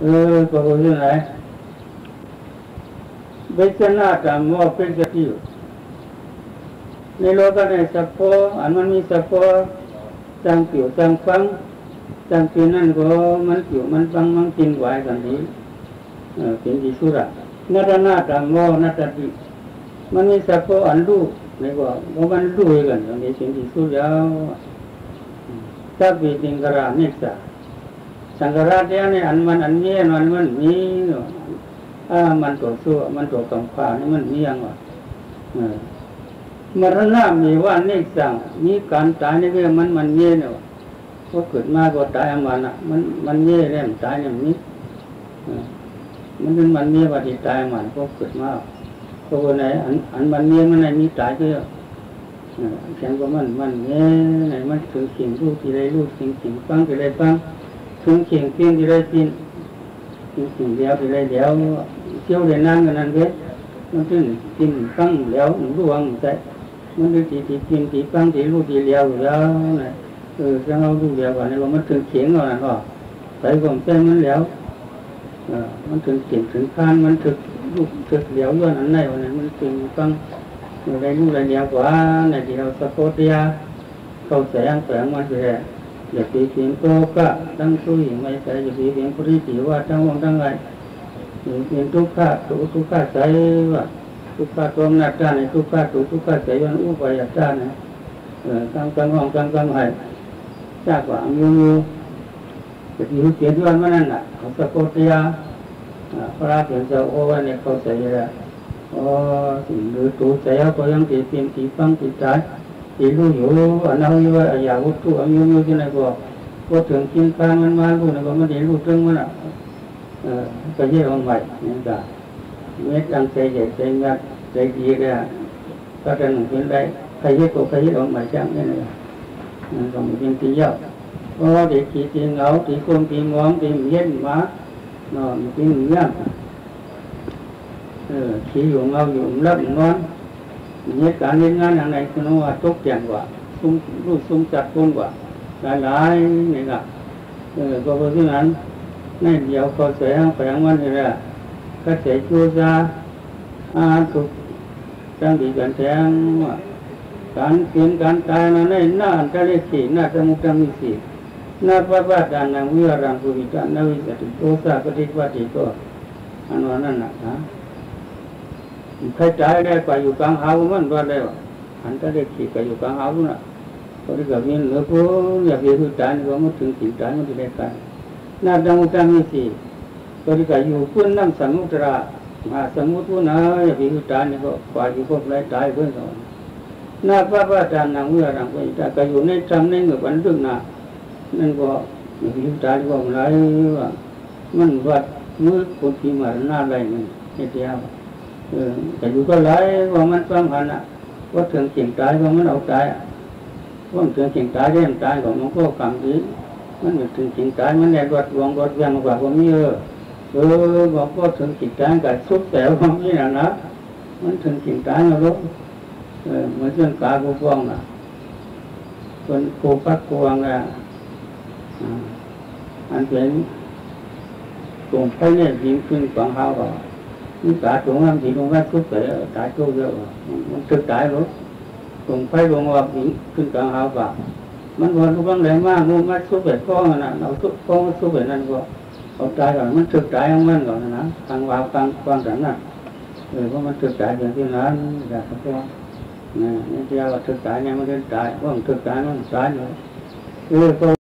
เออก็รู้ยังไงเบชนาตามว่าเป็นกติอยู่ในโลกในสัพพอันมันมีสัพพจังเกี่ยวจังฟังจังเกี่ยวนั่นก็มันเกี่ยวมันฟังมันกินไหวกันดีเออเป็นที่สุดอะนาฏนาตามว่านาฏติมันมีสัพพอันรู้ในว่ามันรู้กันอย่างนี้เป็นที่สุดแล้วถ้าเป็นจริงกระไรนี่สัก สังกัดเนี่ยนี่อันมันอันนี้มันมันมีอ่ามันตัวสู้มันตัวกำพานี่มันมีอย่างว่ะมรณะมีว่านี่สั่งมีการตายนี่ก็มันมันเย่เนาะก็เกิดมาก็ตายมันอะ มันมันเย่เรื่องตายอย่างนี้มันเป็นมันเย่ว่าที่ตายมันก็เกิดมาเพราะว่าไหนอันอันมันเย่มันไหนมีตายก็แข็งก็มันมันเย่ไหนมันถือสิ่งรู้ที่ไรรู้สิ่งสิ่งฟังที่ไรฟัง ถึงเขียงเพียงที่ได้กินสิ่งเดียวที่ได้เดียวเที่ยวได้นั่งกันนั่นเว้มันถึงกินฟังแล้วรู้วังใจมันดูที่ที่กินที่ฟังที่รู้ที่เลี้ยวแล้วนะเออจะเอาดูเดียวกันนี่ว่ามันถึงเขียงแล้วนะก็ใส่กลมใจมันแล้วเออมันถึงเขียงถึงคานมันถึงลูกถึงเลี้ยวย้อนอันไหนวันนั้นมันถึงฟังอะไรรู้อะไรเดียวกว่าในที่เราสะโพกยาเข้าแสงแสงมันเลย อย่าปีเพียงโตก็ตั้งตู้หญิงไม่ใส่อย่าปีเพียงผู้ที่ถือว่าทั้งวงทั้งไรอย่าเพียงทุกข้าทุกทุกข้าใส่ว่าทุกข้าตรงหน้าด้านในทุกข้าทุกทุกข้าใส่ยันอุปยาด้านนะเออกลางกลางห้องกลางกลางไห้ทราบว่างูงูจะที่เสียด้วยมันนั่นน่ะเขาสะโกดยาพระเปลี่ยนเจ้าโอวันเนี่ยเขาใส่ล้วอ๋อหรือตัวใส่เขายังตีเปลี่ยนตีฟังตีใจ ที่รู้อยู่อันนั้นว่าอยากวัตถุอันนี้อยู่ที่ไหนก็ก็ถึงกินข้าวมันมารู้นะก็ไม่ได้รู้เรื่องมันอ่ะเออก็เยอะออกไปนี่ก็เม็ดตั้งใจใหญ่ใจงัดใจดีเลยก็จะหนุนเป็นได้ใครเยอะก็ใครเยอะออกมาจังนี่เลยก็มีเป็นที่เยอะเพราะเด็กที่ที่เหงาที่คมที่มองที่เย็นมาเนาะมันเป็นเงี้ยเออที่อยู่เงาอยู่รับนอน เหตุการณ์งานอย่างไรคุณว่าตกแต่งกว่าซุ้มรูปซุ้มจัดก้นกว่าหลายหลายนี่ก็เออก็เพราะฉะนั้นในเดียวก็เสียงแฝงมันนี่แหละก็เสียจูซาอาถูกจังดีกันแทงว่าการเปลี่ยนการตายนั้นในหน้าอันตรายสี่หน้าสมุทรมีสี่หน้าพระบาทดานังวิหารังกุวิจานาวิสติโตสาปฏิวัติโตอันว่านั่นนะฮะ ใครใจได้ไปอยู่กลางหาวมันว่าได้อันก็ได้ขี่ไปอยู่กลางหาวน่ะพอที่กับนี้เหลือผู้อยากเรียนใจก็มันถึงสิ่งใจมันจะได้กันน่าดังจังมีสี่พอที่กับอยู่เพุ่อนน้ำสมุทระมาสมุทรนะอยากเรียนใจนี่ก็กว่าอยู่พวกไรตายเพื่อนเขาหน้าพระพระอาจารย์นางเมื่อรังก็จะก็อยู่ในจำในเงื่อนวันเรื่องน่ะนั่นก็อยากเรียนใจก็มันไรว่ามันวัดมือคนที่มาหน้าไรนี่เดียว แต่อยู่ก็ไรว่ามันสำคัญอะว่าถึงเสียงตายว่ามันเอาตายว่าถึงเสียงตายเรื่องตายของมันก็กำดีมันเหมือนถึงเสียงตายมันในรถวงรถยังกว่าผมเยอะเออบอกว่าถึงเสียงตายกับซุปแสวของนี่นะนะมันถึงเสียงตายนะลูกเออเหมือนเรื่องกากูฟองน่ะคนกูปักกวงอะอันเป็นกลุ่มไฟเนี่ยยิงขึ้น มันตายตรงนั้นที่ตรงนั้นทุกข์แตายทุกข์เยอะมันตึกตายรถตรงไปตรงวัาขึ้นกลางหาบามันวันทุกข์มันแรงมากมันมัดทุกข์แบบก้องนะเอาทุกข์ก้องทุกข์แบนั่นก็เอาตายก่อนมันถึกตายของมันก่อนนะทางวาวทางควางสันน่ะเออเพรามันถึกตายอย่างที่นั้นอยากจะนะนี่เดียวตึกตายเนี่มันเดิตายว่างตึกตายมันตายเลยเออ